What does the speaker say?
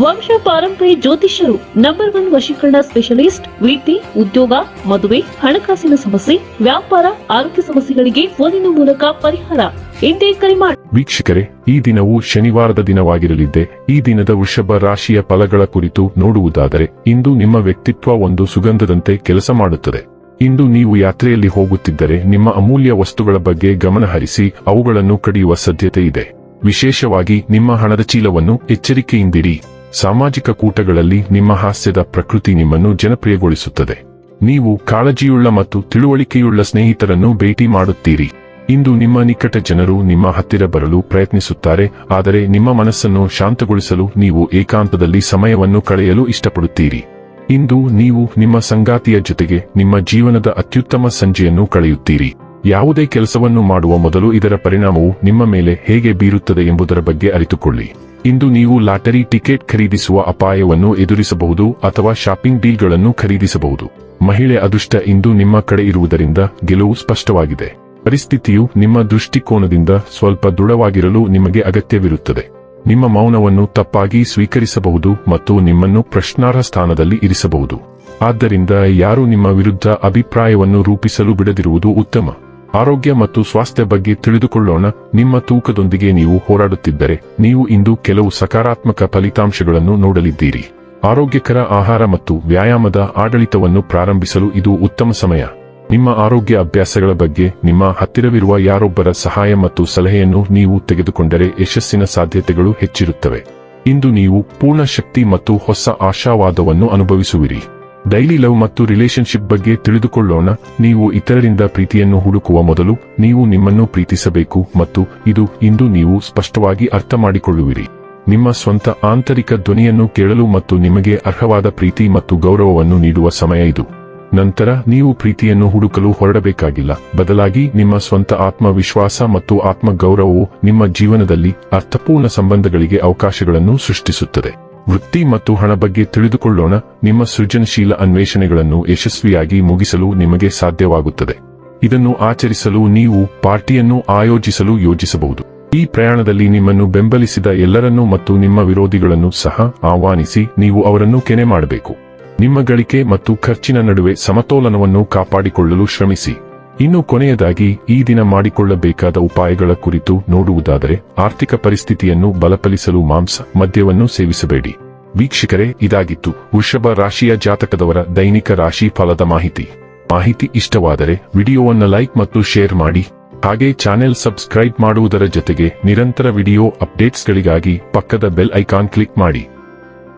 ವಂಶ ಪಾರಂಪರ್ಯ ಜ್ಯೋತಿಷ್ಯರು ನಂಬರ್ ಒನ್ ವಶೀಕರಣ ಸ್ಪೆಷಲಿಸ್ಟ್ ವೃತ್ತಿ ಉದ್ಯೋಗ, ಮದುವೆ, ಹಣಕಾಸಿನ ಸಮಸ್ಯೆ, ವ್ಯಾಪಾರ, ಆರೋಗ್ಯ ಸಮಸ್ಯೆಗಳಿಗೆ ಫೋನಿನ ಮೂಲಕ ಪರಿಹಾರ. ಎಂದೇ ಕರೆ ಮಾಡಿ ವೀಕ್ಷಕರೇ, ಈ ದಿನವು ಶನಿವಾರದ ದಿನವಾಗಿರಲಿದ್ದೆ. ಈ ದಿನದ ವೃಷಭ ರಾಶಿಯ ಫಲಗಳ ಕುರಿತು ನೋಡುವುದಾದರೆ, ಇಂದು ನಿಮ್ಮ ವ್ಯಕ್ತಿತ್ವ ಒಂದು ಸುಗಂಧದಂತೆ ಕೆಲಸ ಮಾಡುತ್ತದೆ. ಇಂದು ನೀವು ಯಾತ್ರೆಯಲ್ಲಿ ಹೋಗುತ್ತಿದ್ದರೆ, ನಿಮ್ಮ ಅಮೂಲ್ಯ ವಸ್ತುಗಳ ಬಗ್ಗೆ ಗಮನಹರಿಸಿ ಅವುಗಳನ್ನು ಕಡಿಯುವ ಸಾಧ್ಯತೆ ಇದೆ. ವಿಶೇಷವಾಗಿ, ನಿಮ್ಮ ಹಣದ ಚೀಲವನ್ನು ಎಚ್ಚರಿಕೆಯಿಂದಿರಿ. ಸಾಮಾಜಿಕ ಕೂಟಗಳಲ್ಲಿ ನಿಮ್ಮ ಹಾಸ್ಯದ ಪ್ರಕೃತಿ ನಿಮ್ಮನ್ನು ಜನಪ್ರಿಯಗೊಳಿಸುತ್ತದೆ. ನೀವು ಕಾಳಜಿಯುಳ್ಳ ಮತ್ತು ತಿಳುವಳಿಕೆಯುಳ್ಳ ಸ್ನೇಹಿತರನ್ನು ಭೇಟಿ ಮಾಡುತ್ತೀರಿ. ಇಂದು ನಿಮ್ಮ ನಿಕಟ ಜನರು ನಿಮ್ಮ ಹತ್ತಿರ ಬರಲು ಪ್ರಯತ್ನಿಸುತ್ತಾರೆ, ಆದರೆ ನಿಮ್ಮ ಮನಸ್ಸನ್ನು ಶಾಂತಗೊಳಿಸಲು ನೀವು ಏಕಾಂತದಲ್ಲಿ ಸಮಯವನ್ನು ಕಳೆಯಲು ಇಷ್ಟಪಡುತ್ತೀರಿ. ಇಂದು ನೀವು ನಿಮ್ಮ ಸಂಗಾತಿಯ ಜೊತೆಗೆ ನಿಮ್ಮ ಜೀವನದ ಅತ್ಯುತ್ತಮ ಸಂಜೆಯನ್ನು ಕಳೆಯುತ್ತೀರಿ. ಯಾವುದೇ ಕೆಲಸವನ್ನು ಮಾಡುವ ಮೊದಲು ಇದರ ಪರಿಣಾಮವು ನಿಮ್ಮ ಮೇಲೆ ಹೇಗೆ ಬೀರುತ್ತದೆ ಎಂಬುದರ ಬಗ್ಗೆ ಅರಿತುಕೊಳ್ಳಿ. ಇಂದು ನೀವು ಲಾಟರಿ ಟಿಕೆಟ್ ಖರೀದಿಸುವ ಅಪಾಯವನ್ನು ಎದುರಿಸಬಹುದು ಅಥವಾ ಶಾಪಿಂಗ್ ಡೀಲ್ಗಳನ್ನು ಖರೀದಿಸಬಹುದು. ಮಹಿಳೆ ಅದೃಷ್ಟ ಇಂದು ನಿಮ್ಮ ಕಡೆ ಇರುವುದರಿಂದ ಗೆಲುವು ಸ್ಪಷ್ಟವಾಗಿದೆ. ಪರಿಸ್ಥಿತಿಯು ನಿಮ್ಮ ದೃಷ್ಟಿಕೋನದಿಂದ ಸ್ವಲ್ಪ ದೃಢವಾಗಿರಲು ನಿಮಗೆ ಅಗತ್ಯವಿರುತ್ತದೆ. ನಿಮ್ಮ ಮೌನವನ್ನು ತಪ್ಪಾಗಿ ಸ್ವೀಕರಿಸಬಹುದು ಮತ್ತು ನಿಮ್ಮನ್ನು ಪ್ರಶ್ನಾರ್ಹ ಸ್ಥಾನದಲ್ಲಿ ಇರಿಸಬಹುದು. ಆದ್ದರಿಂದ ಯಾರು ನಿಮ್ಮ ವಿರುದ್ಧ ಅಭಿಪ್ರಾಯವನ್ನು ರೂಪಿಸಲು ಬಿಡದಿರುವುದು ಉತ್ತಮ. ಆರೋಗ್ಯ ಮತ್ತು ಸ್ವಾಸ್ಥ್ಯ ಬಗ್ಗೆ ತಿಳಿದುಕೊಳ್ಳೋಣ. ನಿಮ್ಮ ತೂಕದೊಂದಿಗೆ ನೀವು ಹೋರಾಡುತ್ತಿದ್ದರೆ ನೀವು ಇಂದು ಕೆಲವು ಸಕಾರಾತ್ಮಕ ಫಲಿತಾಂಶಗಳನ್ನು ನೋಡಲಿದ್ದೀರಿ. ಆರೋಗ್ಯಕರ ಆಹಾರ ಮತ್ತು ವ್ಯಾಯಾಮದ ಆಡಳಿತವನ್ನು ಪ್ರಾರಂಭಿಸಲು ಇದು ಉತ್ತಮ ಸಮಯ. ನಿಮ್ಮ ಆರೋಗ್ಯ ಅಭ್ಯಾಸಗಳ ಬಗ್ಗೆ ನಿಮ್ಮ ಹತ್ತಿರವಿರುವ ಯಾರೊಬ್ಬರ ಸಹಾಯ ಮತ್ತು ಸಲಹೆಯನ್ನು ನೀವು ತೆಗೆದುಕೊಂಡರೆ ಯಶಸ್ಸಿನ ಸಾಧ್ಯತೆಗಳು ಹೆಚ್ಚಿರುತ್ತವೆ. ಇಂದು ನೀವು ಪೂರ್ಣ ಶಕ್ತಿ ಮತ್ತು ಹೊಸ ಆಶಾವಾದವನ್ನು ಅನುಭವಿಸುವಿರಿ. ಡೈಲಿ ಲವ್ ಮತ್ತು ರಿಲೇಶನ್ಶಿಪ್ ಬಗ್ಗೆ ತಿಳಿದುಕೊಳ್ಳೋಣ. ನೀವು ಇತರರಿಂದ ಪ್ರೀತಿಯನ್ನು ಹುಡುಕುವ ಮೊದಲು ನೀವು ನಿಮ್ಮನ್ನು ಪ್ರೀತಿಸಬೇಕು ಮತ್ತು ಇದು ಇಂದು ನೀವು ಸ್ಪಷ್ಟವಾಗಿ ಅರ್ಥ ಮಾಡಿಕೊಳ್ಳುವಿರಿ ನಿಮ್ಮ ಸ್ವಂತ ಆಂತರಿಕ ಧ್ವನಿಯನ್ನು ಕೇಳಲು ಮತ್ತು ನಿಮಗೆ ಅರ್ಹವಾದ ಪ್ರೀತಿ ಮತ್ತು ಗೌರವವನ್ನು ನೀಡುವ ಸಮಯ ಇದು. ನಂತರ ನೀವು ಪ್ರೀತಿಯನ್ನು ಹುಡುಕಲು ಹೊರಡಬೇಕಾಗಿಲ್ಲ. ಬದಲಾಗಿ ನಿಮ್ಮ ಸ್ವಂತ ಆತ್ಮವಿಶ್ವಾಸ ಮತ್ತು ಆತ್ಮಗೌರವವು ನಿಮ್ಮ ಜೀವನದಲ್ಲಿ ಅರ್ಥಪೂರ್ಣ ಸಂಬಂಧಗಳಿಗೆ ಅವಕಾಶಗಳನ್ನು ಸೃಷ್ಟಿಸುತ್ತದೆ. ವೃತ್ತಿ ಮತ್ತು ಹಣ ಬಗ್ಗೆ ತಿಳಿದುಕೊಳ್ಳೋಣ. ನಿಮ್ಮ ಸೃಜನಶೀಲ ಅನ್ವೇಷಣೆಗಳನ್ನು ಯಶಸ್ವಿಯಾಗಿ ಮುಗಿಸಲು ನಿಮಗೆ ಸಾಧ್ಯವಾಗುತ್ತದೆ. ಇದನ್ನು ಆಚರಿಸಲು ನೀವು ಪಾರ್ಟಿಯನ್ನು ಆಯೋಜಿಸಲು ಯೋಜಿಸಬಹುದು. ಈ ಪ್ರಯಾಣದಲ್ಲಿ ನಿಮ್ಮನ್ನು ಬೆಂಬಲಿಸಿದ ಎಲ್ಲರನ್ನೂ ಮತ್ತು ನಿಮ್ಮ ವಿರೋಧಿಗಳನ್ನು ಸಹ ಆಹ್ವಾನಿಸಿ ನೀವು ಅವರನ್ನು ಕೆನೆ ಮಾಡಬೇಕು. ನಿಮ್ಮ ಗಳಿಕೆ ಮತ್ತು ಖರ್ಚಿನ ನಡುವೆ ಸಮತೋಲನವನ್ನು ಕಾಪಾಡಿಕೊಳ್ಳಲು ಶ್ರಮಿಸಿ. ಇನ್ನು ಕೊನೆಯದಾಗಿ ಈ ದಿನ ಮಾಡಿಕೊಳ್ಳಬೇಕಾದ ಉಪಾಯಗಳ ಕುರಿತು ನೋಡುವುದಾದರೆ ಆರ್ಥಿಕ ಪರಿಸ್ಥಿತಿಯನ್ನು ಬಲಪಡಿಸಲು ಮಾಂಸ ಮದ್ಯವನ್ನು ಸೇವಿಸಬೇಡಿ. ವೀಕ್ಷಕರೇ, ಇದಾಗಿತ್ತು ವೃಷಭ ರಾಶಿಯ ಜಾತಕದವರ ದೈನಿಕ ರಾಶಿ ಫಲದ ಮಾಹಿತಿ. ಮಾಹಿತಿ ಇಷ್ಟವಾದರೆ ವಿಡಿಯೋವನ್ನು ಲೈಕ್ ಮತ್ತು ಶೇರ್ ಮಾಡಿ. ಹಾಗೆ ಚಾನೆಲ್ ಸಬ್ಸ್ಕ್ರೈಬ್ ಮಾಡುವುದರ ಜೊತೆಗೆ ನಿರಂತರ ವಿಡಿಯೋ ಅಪ್ಡೇಟ್ಸ್ಗಳಿಗಾಗಿ ಪಕ್ಕದ ಬೆಲ್ ಐಕಾನ್ ಕ್ಲಿಕ್ ಮಾಡಿ.